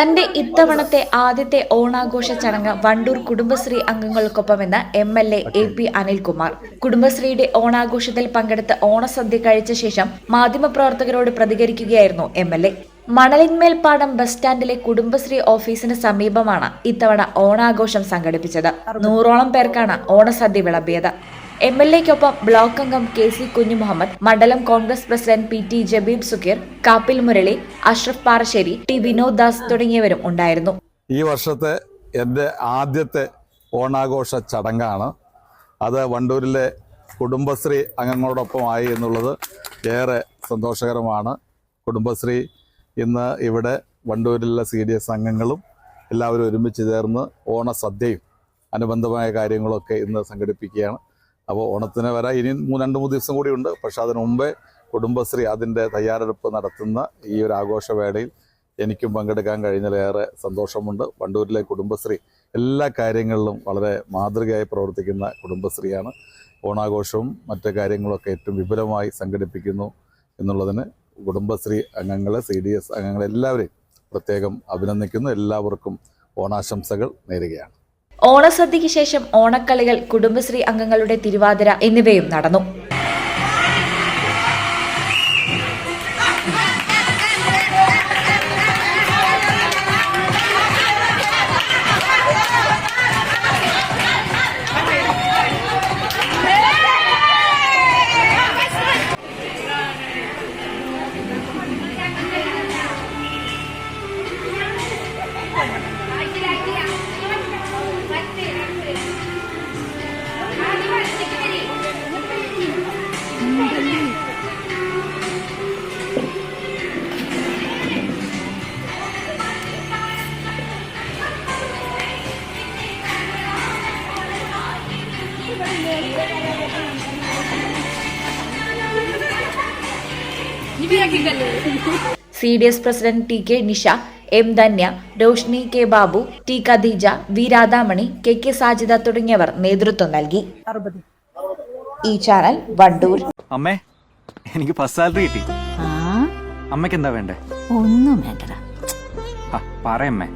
തന്റെ ഇത്തവണത്തെ ആദ്യത്തെ ഓണാഘോഷ ചടങ്ങ് Wandoor Kudumbashree അംഗങ്ങൾക്കൊപ്പമെന്ന് M L A A P Anilkumar. കുടുംബശ്രീയുടെ ഓണാഘോഷത്തിൽ പങ്കെടുത്ത് ഓണസദ്യ കഴിച്ച ശേഷം മാധ്യമപ്രവർത്തകരോട് പ്രതികരിക്കുകയായിരുന്നു M L A. Manalinmelpadam bus സ്റ്റാൻഡിലെ Kudumbashree ഓഫീസിന് സമീപമാണ് ഇത്തവണ ഓണാഘോഷം സംഘടിപ്പിച്ചത്. നൂറോളം പേർക്കാണ് ഓണസദ്യ വിളമ്പിയത്. എം എൽ എക്കൊപ്പം ബ്ലോക്ക് അംഗം കെ സി കുഞ്ഞുമുഹമ്മദ് മണ്ഡലം Congress president P T Jabeeb Sukheer Kappil Murali Ashraf Parassery T Vinod Das തുടങ്ങിയവരും ഉണ്ടായിരുന്നു. ഈ വർഷത്തെ എന്റെ ആദ്യത്തെ ഓണാഘോഷ ചടങ്ങാണ്. അത് വണ്ടൂരിലെ കുടുംബശ്രീ അംഗങ്ങളോടൊപ്പമായി എന്നുള്ളത് ഏറെ സന്തോഷകരമാണ്. കുടുംബശ്രീ ഇന്ന് ഇവിടെ വണ്ടൂരിലെ സി ഡി എസ് അംഗങ്ങളും എല്ലാവരും ഒരുമിച്ച് ചേർന്ന് ഓണസദ്യയും അനുബന്ധമായ കാര്യങ്ങളൊക്കെ ഇന്ന് സംഘടിപ്പിക്കുകയാണ്. അപ്പോൾ ഓണത്തിന് വരാൻ ഇനി രണ്ട് മൂന്ന് ദിവസം കൂടിയുണ്ട് പക്ഷേ അതിനു മുമ്പേ കുടുംബശ്രീ അതിന്റെ തയ്യാറെടുപ്പ് നടത്തുന്ന ഈ ഒരു ആഘോഷവേളയിൽ എനിക്കും പങ്കെടുക്കാൻ കഴിഞ്ഞതിലേറെ സന്തോഷമുണ്ട്. വണ്ടൂരിലെ കുടുംബശ്രീ എല്ലാ കാര്യങ്ങളിലും വളരെ മാതൃകയായി പ്രവർത്തിക്കുന്ന കുടുംബശ്രീയാണ്. ഓണാഘോഷവും മറ്റു കാര്യങ്ങളൊക്കെ ഏറ്റവും വിപുലമായി സംഘടിപ്പിക്കുന്നു എന്നുള്ളതിന് കുടുംബശ്രീ അംഗങ്ങളെ സി ഡി എസ് അംഗങ്ങളെ എല്ലാവരെയും പ്രത്യേകം അഭിനന്ദിക്കുന്നു. എല്ലാവർക്കും ഓണാശംസകൾ നേരുകയാണ്. ഓണസദ്യയ്ക്ക് ശേഷം ഓണക്കളികൾ കുടുംബശ്രീ അംഗങ്ങളുടെ തിരുവാതിര എന്നിവയും നടന്നു. C D S president T K Nisha M Dhanya Roshni K Babu T Khadeeja V Radhamani K K Sajida തുടങ്ങിയവർ നേതൃത്വം നൽകി. ഈ ചാനൽ വണ്ടൂർ. അമ്മേ എനിക്ക് ഫസ്റ്റ് സാലറി കിട്ടി. ആ? അമ്മയ്ക്ക് എന്താ വേണ്ടേ? ഒന്നും വേണ്ടടാ. പറയമ്മേ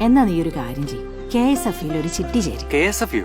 എന്നാ നീ ഒരു കാര്യം ചെയ്യും. കെ എസ് എഫ് ഒരു ചിട്ടി ചേരും. K S F U?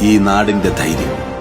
ഈ നാടിന്റെ ധൈര്യം.